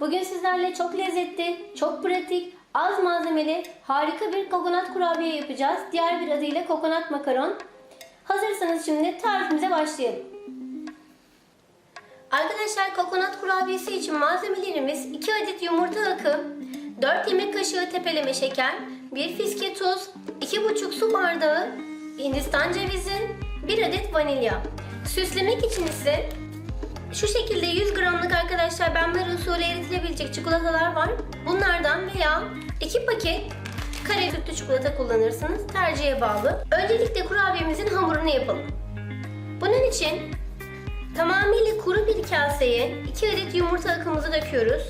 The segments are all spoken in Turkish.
Bugün sizlerle çok lezzetli, çok pratik, az malzemeli, harika bir kokonat kurabiye yapacağız. Diğer bir adıyla kokonat makaron. Hazırsanız şimdi tarifimize başlayalım. Arkadaşlar kokonat kurabiyesi için malzemelerimiz 2 adet yumurta akı, 4 yemek kaşığı tepeleme şeker, 1 fiske tuz, 2,5 su bardağı hindistan cevizi, 1 adet vanilya. Süslemek için ise şu şekilde 100 gramlık arkadaşlar benmari usulü eritilebilecek çikolatalar var. Bunlardan veya 2 paket kare sütlü çikolata kullanırsınız. Tercihe bağlı. Öncelikle kurabiyemizin hamurunu yapalım. Bunun için tamamıyla kuru bir kaseye 2 adet yumurta akımızı döküyoruz.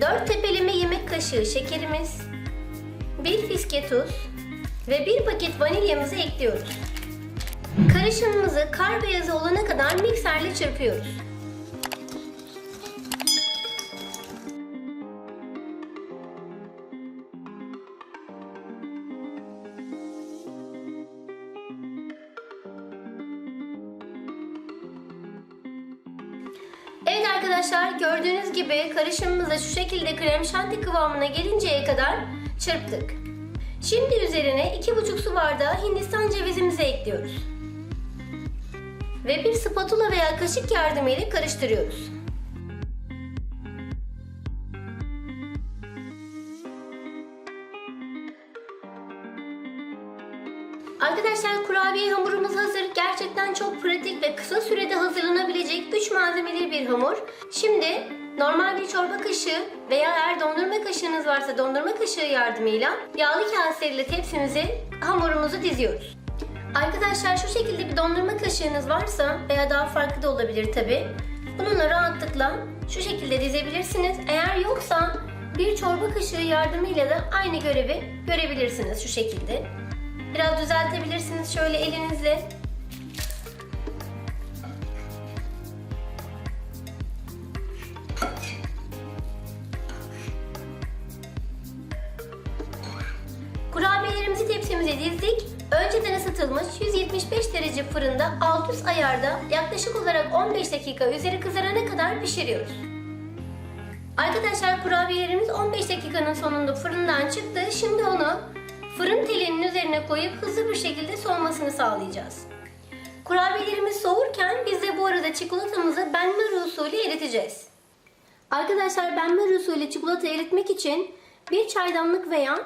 4 tepeleme yemek kaşığı şekerimiz, 1 fiske tuz ve 1 paket vanilyamızı ekliyoruz. Karışımımızı kar beyazı olana kadar mikserle çırpıyoruz. Arkadaşlar gördüğünüz gibi karışımımıza şu şekilde krem şanti kıvamına gelinceye kadar çırptık. Şimdi üzerine 2,5 su bardağı hindistan cevizimizi ekliyoruz. Ve bir spatula veya kaşık yardımıyla karıştırıyoruz. Arkadaşlar kurabiye hamurumuz hazır. Gerçekten çok pratik ve kısa sürede hazırlanabilecek 3 malzemeli bir hamur. Şimdi normal bir çorba kaşığı veya eğer dondurma kaşığınız varsa dondurma kaşığı yardımıyla yağlı kaseyle tepsimize hamurumuzu diziyoruz. Arkadaşlar şu şekilde bir dondurma kaşığınız varsa veya daha farklı da olabilir tabi. Bununla rahatlıkla şu şekilde dizebilirsiniz. Eğer yoksa bir çorba kaşığı yardımıyla da aynı görevi görebilirsiniz şu şekilde. Biraz düzeltebilirsiniz şöyle elinizle. Kurabiyelerimizi tepsimize dizdik. Önceden ısıtılmış 175 derece fırında alt üst ayarda yaklaşık olarak 15 dakika üzeri kızarana kadar pişiriyoruz. Arkadaşlar kurabiyelerimiz 15 dakikanın sonunda fırından çıktı. Şimdi onu fırın telinin üzerine koyup hızlı bir şekilde soğumasını sağlayacağız. Kurabiyelerimiz soğurken biz de bu arada çikolatamızı benmari usulü eriteceğiz. Arkadaşlar benmari usulü çikolata eritmek için bir çaydanlık veya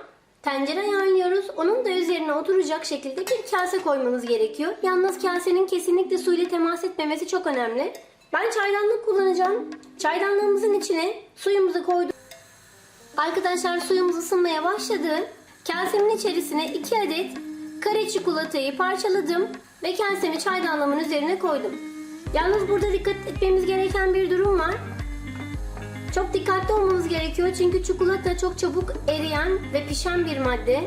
tencere ayarlıyoruz. Onun da üzerine oturacak şekilde bir kase koymamız gerekiyor. Yalnız kasenin kesinlikle suyla temas etmemesi çok önemli. Ben çaydanlık kullanacağım. Çaydanlığımızın içine suyumuzu koyduk. Arkadaşlar suyumuz ısınmaya başladı. Kasemin içerisine 2 adet kare çikolatayı parçaladım ve kasemi çaydanlığımın üzerine koydum. Yalnız burada dikkat etmemiz gereken bir durum var. Çok dikkatli olmamız gerekiyor çünkü çikolata çok çabuk eriyen ve pişen bir madde.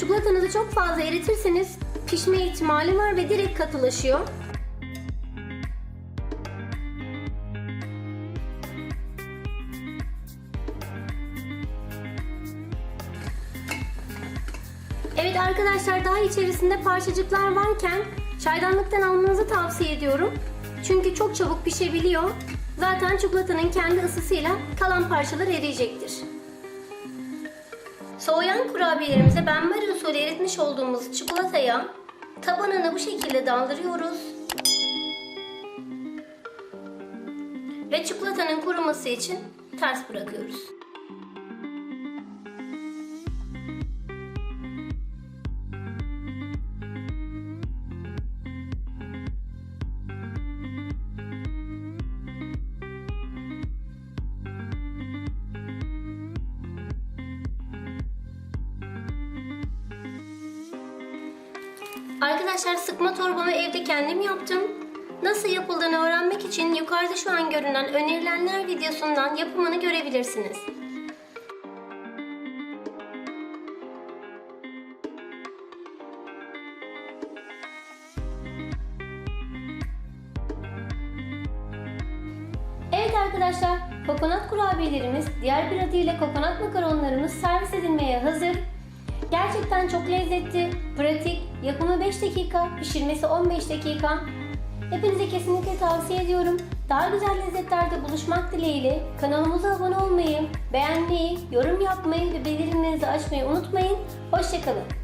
Çikolatanızı çok fazla eritirseniz pişme ihtimali var ve direkt katılaşıyor. Evet arkadaşlar daha içerisinde parçacıklar varken çaydanlıktan almanızı tavsiye ediyorum. Çünkü çok çabuk pişebiliyor. Zaten çikolatanın kendi ısısıyla kalan parçalar eriyecektir. Soğuyan kurabiyelerimize benmari usulü eritmiş olduğumuz çikolataya tabanını bu şekilde daldırıyoruz. Ve çikolatanın kuruması için ters bırakıyoruz. Arkadaşlar sıkma torbamı evde kendim yaptım. Nasıl yapıldığını öğrenmek için yukarıda şu an görünen önerilenler videosundan yapımını görebilirsiniz. Evet arkadaşlar, kokonat kurabiyelerimiz, diğer bir adıyla kokonat makaronlarımız servis edilmeye hazır. Gerçekten çok lezzetli, pratik, yapımı 5 dakika, pişirmesi 15 dakika. Hepinize kesinlikle tavsiye ediyorum. Daha güzel lezzetlerde buluşmak dileğiyle kanalımıza abone olmayı, beğenmeyi, yorum yapmayı ve bildirimlerinizi açmayı unutmayın. Hoşçakalın.